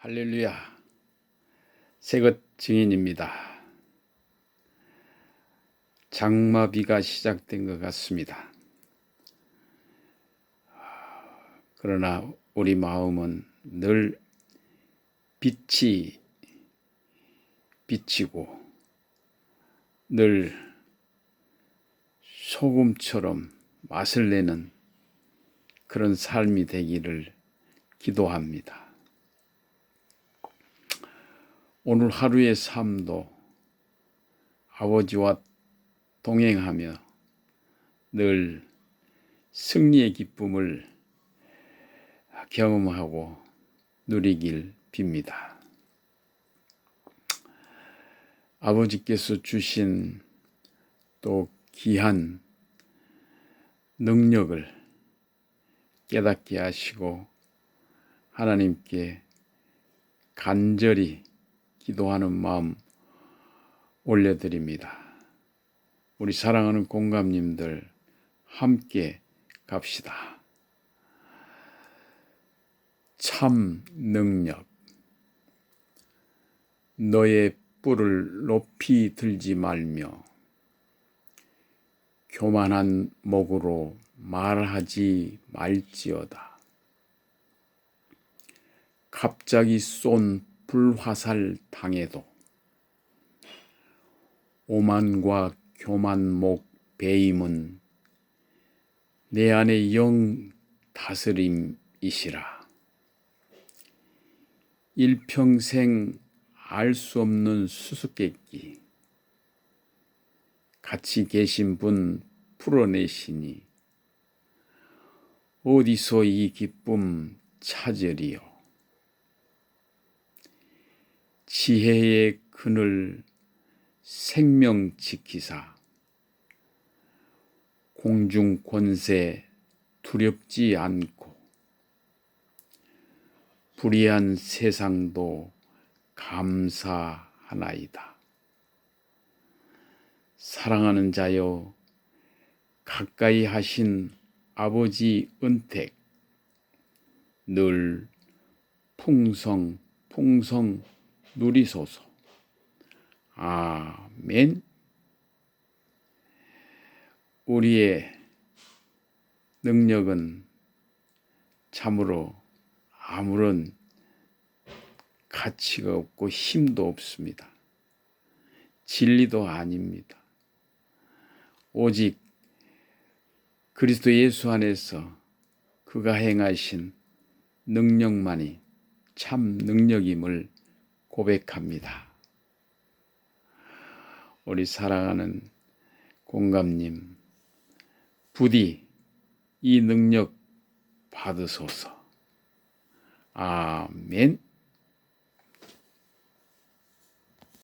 할렐루야. 새것 증인입니다. 장마비가 시작된 것 같습니다. 그러나 우리 마음은 늘 빛이 비치고 늘 소금처럼 맛을 내는 그런 삶이 되기를 기도합니다. 오늘 하루의 삶도 아버지와 동행하며 늘 승리의 기쁨을 경험하고 누리길 빕니다. 아버지께서 주신 또 귀한 능력을 깨닫게 하시고 하나님께 간절히 기도하는 마음 올려드립니다. 우리 사랑하는 공감님들 함께 갑시다. 참 능력. 너의 뿔을 높이 들지 말며 교만한 목으로 말하지 말지어다. 갑자기 쏜 불화살 당해도 오만과 교만목 배임은 내 안의 영 다스림이시라. 일평생 알 수 없는 수수께끼 같이 계신 분 풀어내시니 어디서 이 기쁨 찾으리요. 지혜의 그늘 생명 지키사 공중 권세 두렵지 않고 불의한 세상도 감사하나이다. 사랑하는 자여 가까이 하신 아버지 은택 늘 풍성 풍성 누리소서. 아멘. 우리의 능력은 참으로 아무런 가치가 없고 힘도 없습니다. 진리도 아닙니다. 오직 그리스도 예수 안에서 그가 행하신 능력만이 참 능력임을 고백합니다. 우리 사랑하는 공감님, 부디 이 능력 받으소서. 아멘.